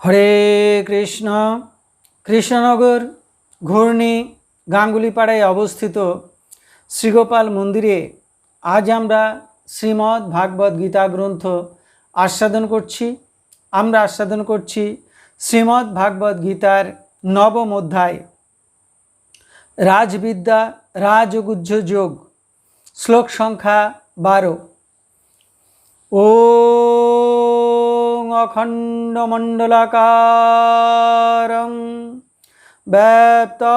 হরে কৃষ্ণ। কৃষ্ণনগর ঘূর্ণি গাঙ্গুলিপাড়ায় অবস্থিত শ্রীগোপাল মন্দিরে আজ আমরা শ্রীমদ্ ভাগবত গীতা গ্রন্থ আস্বাদন করছি। আমরা আস্বাদন করছি শ্রীমদ্ ভাগবত গীতার নবম অধ্যায়। রাজবিদ্যা, রাজগুহ্য যোগ, শ্লোক সংখ্যা বারো। ॐ अखण्डमण्डलाकारं व्याप्तं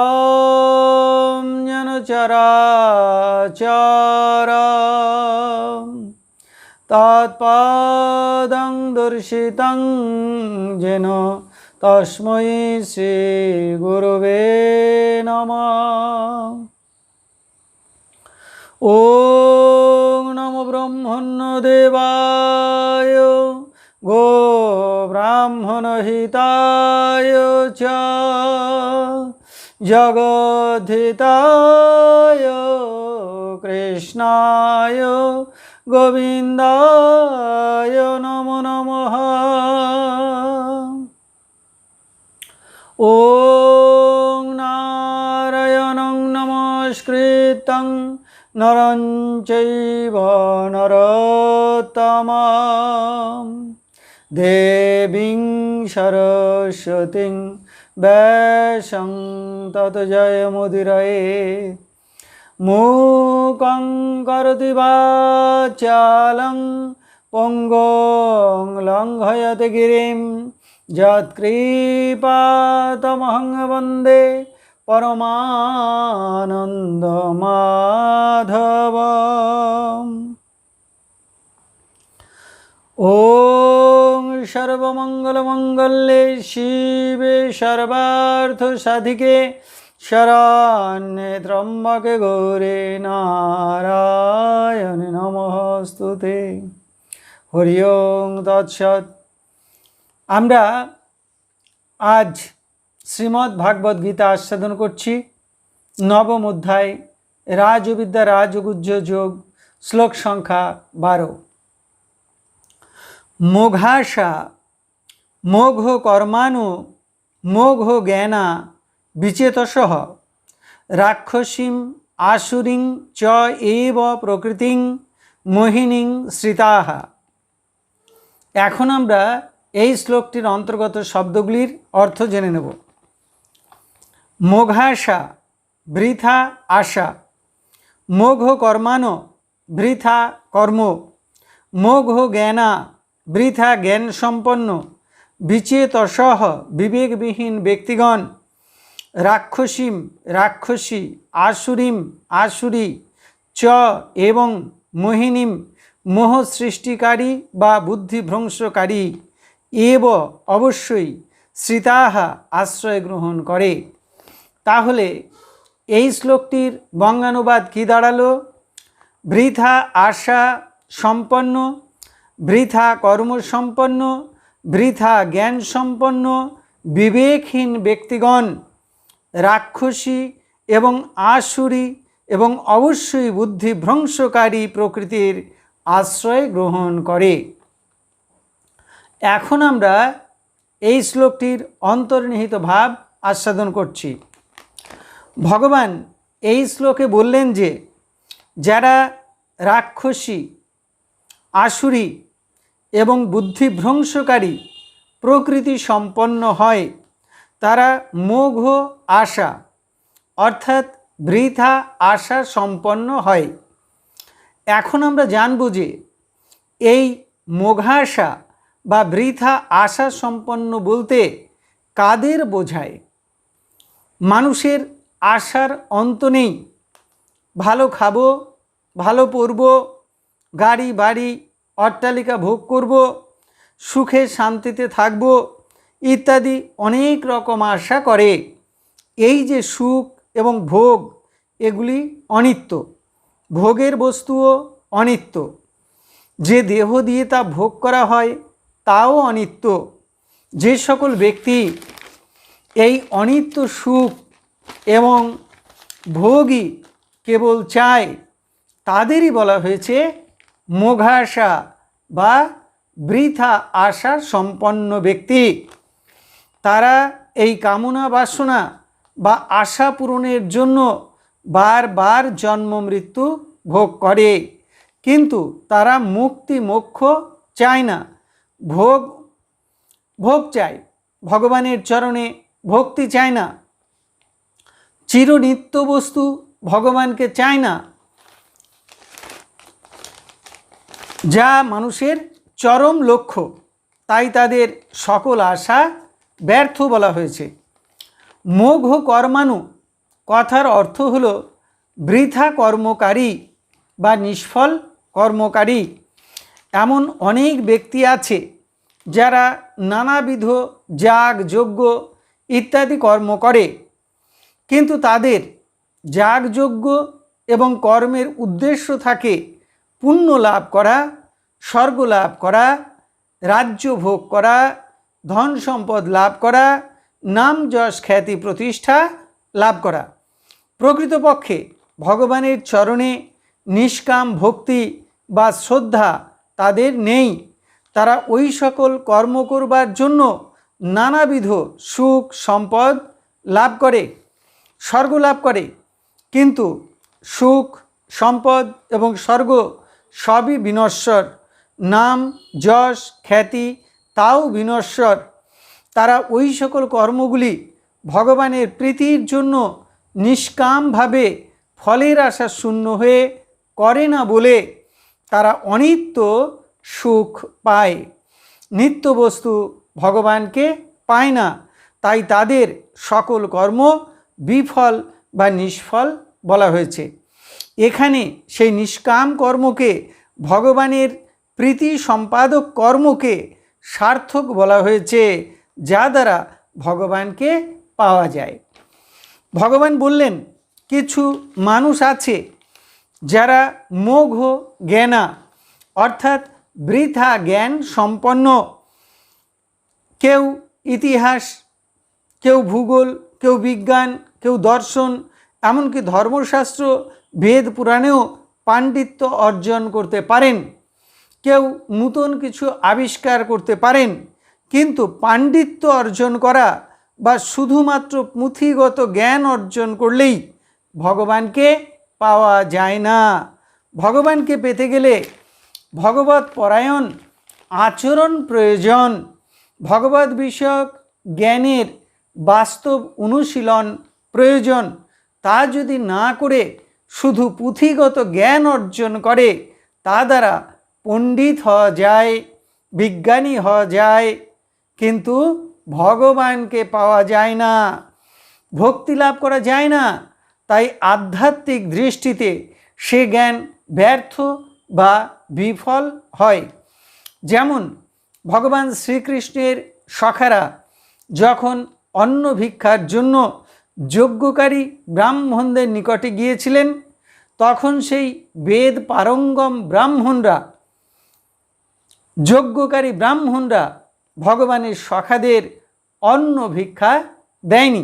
येन चराचरं तत्पादं दर्शितं येन तस्मै श्रीगुरवे नमः ॐ नमो ब्रह्मण्यदेवाय गो ব্রাহ্মণহিতায় চ জগদ্ধিতায় কৃষ্ণায় গোবিন্দায় নম নম ও নারায়ণং নমস্কৃতং নরঞ্চৈব নরতমা দেবী সরস্বতী বেশং তত জয় মুদিরয়ে। মূকং করতি বাচালং পঙ্গং লঙ্ঘয়তে গিরিম। যৎকৃপাতমহং বন্দে পরমানন্দ মাধব ও সর্বমঙ্গলমঙ্গলে শিবে সর্বার্থ সাধিকে শরণ্যে ত্রম্বকে গৌরে নারায়ণ নমস্তুতে। হরি ওং তৎসৎ। আমরা আজ শ্রীমদ্ ভাগবত গীতা আস্বাদন করছি। নবম অধ্যায়, রাজবিদ্যা রাজগুজ্জ যোগ, শ্লোক সংখ্যা বারো। মোঘাসা মোঘ কর্মাণু, মোঘ জ্ঞানা, বিচেতসহ। রাক্ষসীম, আসুরিং, চ এব প্রকৃতিং, মোহিনীং শ্রিতাহা। এখন আমরা এই শ্লোকটির অন্তর্গত শব্দগুলির অর্থ জেনে নেব। মোঘাসা বৃথা আশা। মোঘ কর্মানো বৃথা কর্ম। মোঘ জ্ঞানা বৃথা জ্ঞান সম্পন্ন বিচেতসহ বিবেকবিহীন ব্যক্তিগণ, রাক্ষসীম, রাক্ষসী, আসুরিম, আসুরি, চ এবং মোহিনীম, মোহ সৃষ্টিকারী বা বুদ্ধিভ্রংশকারী এব অবশ্যই শ্রীতাহা আশ্রয় গ্রহণ করে। তাহলে এই শ্লোকটির বঙ্গানুবাদ কী দাঁড়াল? বৃথা আশা সম্পন্ন বৃথা কর্মসম্পন্ন, বৃথা জ্ঞান সম্পন্ন বিবেকহীন ব্যক্তিগণ, রাক্ষসী এবং আসুরি এবং অবশ্যই বুদ্ধিভ্রংশকারী প্রকৃতির আশ্রয় গ্রহণ করে। এখন আমরা এই শ্লোকটির অন্তর্নিহিত ভাব আস্বাদন করছি। ভগবান এই শ্লোকে বললেন যে, যারা রাক্ষসী আসুরি এবং বুদ্ধিভ্রংশকারী প্রকৃতি সম্পন্ন হয়, তারা মোঘ আশা, অর্থাৎ বৃথা আশা সম্পন্ন হয়। এখন আমরা জানব যে এই মোঘাশা বা বৃথা আশা সম্পন্ন বলতে কাদের বোঝায়? মানুষের আশার অন্ত নেই। ভালো খাব, ভালো পরব গাড়ি, বাড়ি, অট্টালিকা ভোগ করব, সুখে শান্তিতে থাকব, ইত্যাদি অনেক রকম আশা করে। এই যে সুখ এবং ভোগ, এগুলি অনিত্য। ভোগের বস্তুও অনিত্য। যে দেহ দিয়ে তা ভোগ করা হয়, তাও অনিত্য। যে সকল ব্যক্তি এই অনিত্য সুখ এবং ভোগই কেবল চায়, তাদেরই বলা হয়েছে মোঘাশা বা বৃথা আশা সম্পন্ন ব্যক্তি। তারা এই কামনা বাসনা বা আশা পূরণের জন্য বারবার জন্ম মৃত্যু ভোগ করে। কিন্তু তারা মুক্তি মোক্ষ চায় না। ভোগ ভোগ চায়। ভগবানের চরণে ভক্তি চায় না। চিরনিত্য বস্তু ভগবানকে চায় না। যা মানুষের চরম লক্ষ্য, তাই তাদের সকল আশা ব্যর্থ বলা হয়েছে। মোঘ কর্মাণু, কথার অর্থ হল বৃথা কর্মকারী বা নিষ্ফল কর্মকারী। এমন অনেক ব্যক্তি আছে যারা নানাবিধ যাগ, যজ্ঞ ইত্যাদি কর্ম করে, কিন্তু তাদের যাগযজ্ঞ এবং কর্মের উদ্দেশ্য থাকে পুণ্য লাভ করা, স্বর্গ লাভ করা, রাজ্য ভোগ করা, ধন সম্পদ লাভ করা, নাম যশ খ্যাতি প্রতিষ্ঠা লাভ করা। প্রকৃতপক্ষে ভগবানের চরণে নিষ্কাম ভক্তি বা শ্রদ্ধা তাদের নেই। তারা ওই সকল কর্ম করবার জন্য নানাবিধ সুখ সম্পদ লাভ করে, স্বর্গ লাভ করে। কিন্তু সুখ, সম্পদ এবং স্বর্গ সবই বিনশ্বর। নাম, যশ, খ্যাতি, তাও বিনশ্বর। তারা ওই সকল কর্মগুলি ভগবানের প্রীতির জন্য নিষ্কামভাবে ফলের আশা শূন্য হয়ে করে না বলে তারা অনিত্য সুখ পায়। নিত্য বস্তু ভগবানকে পায় না। তাই তাদের সকল কর্ম বিফল বা নিষ্ফল বলা হয়েছে। এখানে সেই নিষ্কাম কর্মকে, ভগবানের প্রীতি সম্পাদক কর্মকে সার্থক বলা হয়েছে, যা দ্বারা ভগবানকে পাওয়া যায়। ভগবান বললেন, কিছু মানুষ আছে যারা মোঘ জ্ঞানা, অর্থাৎ বৃথা জ্ঞান সম্পন্ন। কেউ ইতিহাস, কেউ ভূগোল, কেউ বিজ্ঞান, কেউ দর্শন এমনকি ধর্মশাস্ত্র, বেদ, পুরাণেও পাণ্ডিত্য অর্জন করতে পারেন। কেউ নূতন কিছু আবিষ্কার করতে পারেন, কিন্তু পাণ্ডিত্য অর্জন করা বা শুধুমাত্র পুঁথিগত জ্ঞান অর্জন করলেই ভগবানকে পাওয়া যায় না। ভগবানকে পেতে গেলে ভগবত পরায়ণ আচরণ প্রয়োজন। ভগবত বিষয়ক জ্ঞানের বাস্তব অনুশীলন প্রয়োজন। তা যদি না করে শুধু পুঁথিগত জ্ঞান অর্জন করে, তা দ্বারা পণ্ডিত হওয়া যায়, বিজ্ঞানী হওয়া যায়, কিন্তু ভগবানকে পাওয়া যায় না, ভক্তি লাভ করা যায় না, তাই আধ্যাত্মিক দৃষ্টিতে সে জ্ঞান ব্যর্থ বা বিফল হয়। যেমন ভগবান শ্রীকৃষ্ণের সখারা যখন অন্ন ভিক্ষার জন্য যজ্ঞকারী ব্রাহ্মণদের নিকটে গিয়েছিলেন। তখন সেই বেদ পারঙ্গম ব্রাহ্মণরা, যজ্ঞকারী ব্রাহ্মণরা ভগবানের সখাদের অন্ন ভিক্ষা দেয়নি।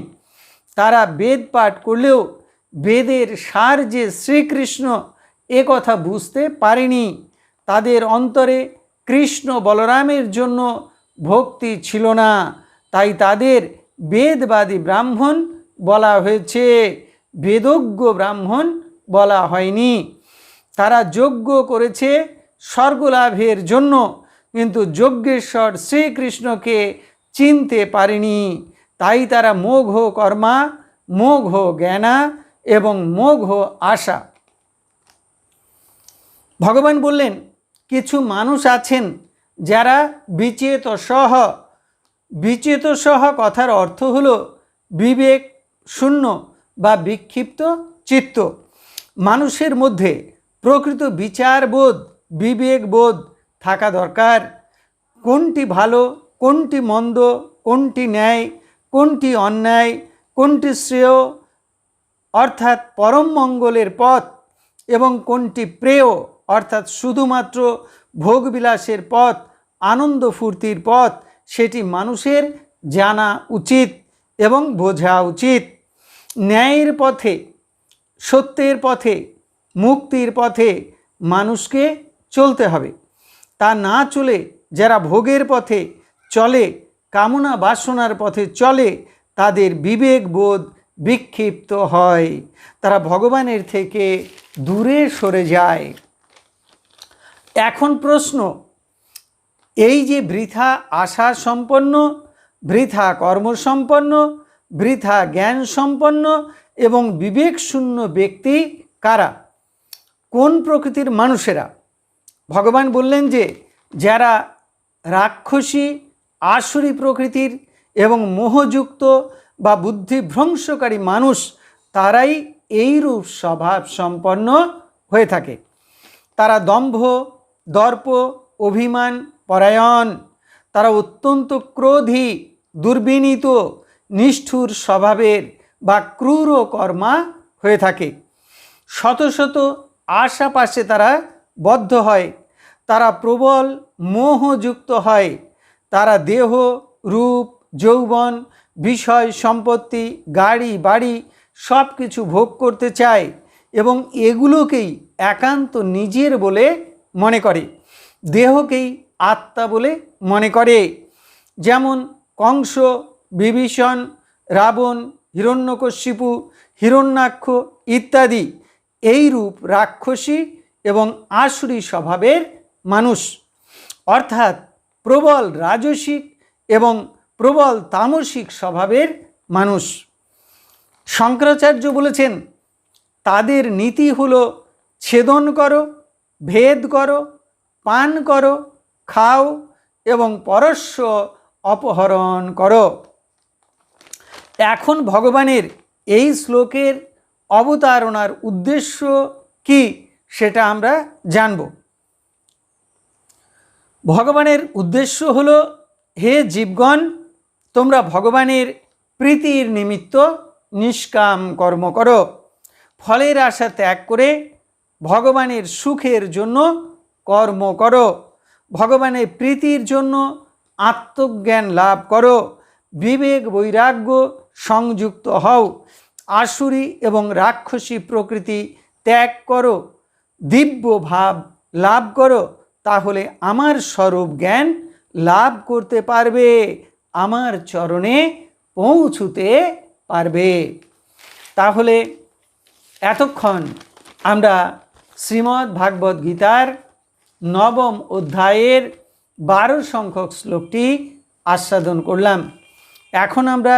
তারা বেদ পাঠ করলেও বেদের সার যে শ্রীকৃষ্ণ এ কথা বুঝতে পারেনি। তাদের অন্তরে কৃষ্ণ বলরামের জন্য ভক্তি ছিল না। তাই তাদের বেদবাদী ব্রাহ্মণ বলা হয়েছে বেদজ্ঞ ব্রাহ্মণ বলা হয়নি। তারা যজ্ঞ করেছে স্বর্গলাভের জন্য, কিন্তু যজ্ঞেশ্বর শ্রীকৃষ্ণকে চিনতে পারেনি। তাই তারা মোঘ কর্মা, মোঘ জ্ঞানা এবং মোঘ আশা। ভগবান বললেন, কিছু মানুষ আছেন যারা বিচেত সহ বিচেত সহ কথার অর্থ হলো বিবেক শূন্য বা বিক্ষিপ্ত চিত্ত। মানুষের মধ্যে প্রকৃত বিচারবোধ বিবেকবোধ থাকা দরকার। কোনটি ভালো, কোনটি মন্দ, কোনটি ন্যায়, কোনটি অন্যায়, কোনটি শ্রেয়, অর্থাৎ পরম মঙ্গলের পথ এবং কোনটি প্রেয়, অর্থাৎ শুধুমাত্র ভোগবিলাসের পথ, আনন্দ ফুর্তির পথ, সেটি মানুষের জানা উচিত এবং বোঝা উচিত। ন্যায়ের পথে, সত্যের পথে, মুক্তির পথে মানুষকে চলতে হবে। তা না চলে যারা ভোগের পথে চলে, কামনা বাসনার পথে চলে, তাদের বিবেক বোধ বিক্ষিপ্ত হয়। তারা ভগবানের থেকে দূরে সরে যায়। এখন প্রশ্ন, এই যে বৃথা আশা সম্পন্ন, বৃথা কর্মসম্পন্ন বৃথা জ্ঞান সম্পন্ন এবং বিবেকশূন্য ব্যক্তি কারা? কোন প্রকৃতির মানুষেরা? ভগবান বললেন যে, যারা রাক্ষসী, আসুরি প্রকৃতির এবং মোহযুক্ত বা বুদ্ধিভ্রংশকারী মানুষ, তারাই এইরূপ স্বভাব সম্পন্ন হয়ে থাকে। তারা দম্ভ, দর্প, অভিমান, পরায়ণ, তারা অত্যন্ত ক্রোধী, দুর্বিনীত নিষ্ঠুর স্বভাবের বা ক্রূর কর্মা হয়ে থাকে। শত শত আশাপাশে তারা বদ্ধ হয়, তারা প্রবল মোহযুক্ত হয়, তারা দেহ, রূপ, যৌবন, বিষয়, সম্পত্তি, গাড়ি, বাড়ি সব কিছু ভোগ করতে চায় এবং এগুলোকেই একান্ত নিজের বলে মনে করে, দেহকেই আত্মা বলে মনে করে। যেমন কংস বিভীষণ, রাবণ, হিরণ্যকশিপু, হিরণ্যাক্ষ ইত্যাদি। এই রূপ রাক্ষসী এবং আসুরি স্বভাবের মানুষ। অর্থাৎ প্রবল রাজসিক এবং প্রবল তামসিক স্বভাবের মানুষ। শঙ্করাচার্য বলেছেন, তাদের নীতি হলো ছেদন করো, ভেদ করো, পান করো, খাও এবং পরস্য অপহরণ করো। এখন ভগবানের এই শ্লোকের অবতারণার উদ্দেশ্য কি সেটা আমরা জানব। ভগবানের উদ্দেশ্য হলো, হে জীবগণ, তোমরা ভগবানের প্রীতির নিমিত্ত নিষ্কাম কর্ম করো। ফলের আশা ত্যাগ করে ভগবানের সুখের জন্য কর্ম করো। ভগবানের প্রীতির জন্য আত্মজ্ঞান লাভ করো। বিবেক বৈরাগ্য সংযুক্ত হও। আসুরি এবং রাক্ষসী প্রকৃতি ত্যাগ করো। দিব্য ভাব লাভ করো। তাহলে আমার স্বরূপ জ্ঞান লাভ করতে পারবে। আমার চরণে পৌঁছুতে পারবে। তাহলে এতক্ষণ আমরা শ্রীমদ্ ভাগবত গীতার নবম অধ্যায়ের বারো সংখ্যক শ্লোকটি আস্বাদন করলাম। এখন আমরা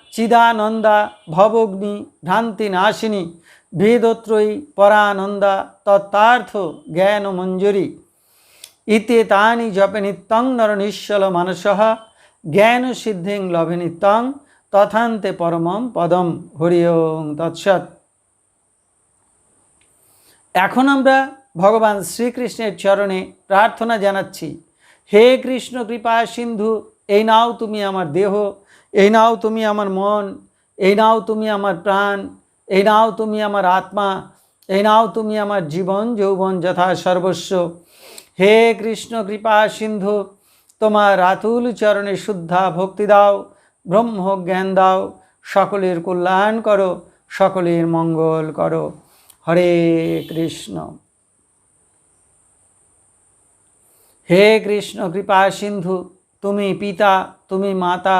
চিদানন্দা ভবগ্নি ভ্রান্তি নাশিনী বেদত্রয়ী পরানন্দা তত্ত্বার্থ জ্ঞান মঞ্জুরি। ইতে তানি জপে নিত্যং নর নিশ্চল মানস জ্ঞান সিদ্ধিং লভে নিত্যং তথান্তে পরমম পদম হরি ওং তৎসৎ। এখন আমরা ভগবান শ্রীকৃষ্ণের চরণে প্রার্থনা জানাচ্ছি, হে কৃষ্ণ কৃপা সিন্ধু, এই নাও তুমি আমার দেহ এই নাও তুমি আমার মন, এই নাও তুমি আমার প্রাণ, এই নাও তুমি আমার আত্মা, এই নাও তুমি আমার জীবন, যৌবন যথা সর্বস্ব। হে কৃষ্ণ কৃপা সিন্ধু, তোমার রাতুল চরণে শুদ্ধা ভক্তি দাও, ব্রহ্ম জ্ঞান দাও, সকলের কল্যাণ করো, সকলের মঙ্গল করো। হরে কৃষ্ণ। হে কৃষ্ণ কৃপা সিন্ধু, তুমি পিতা, তুমি মাতা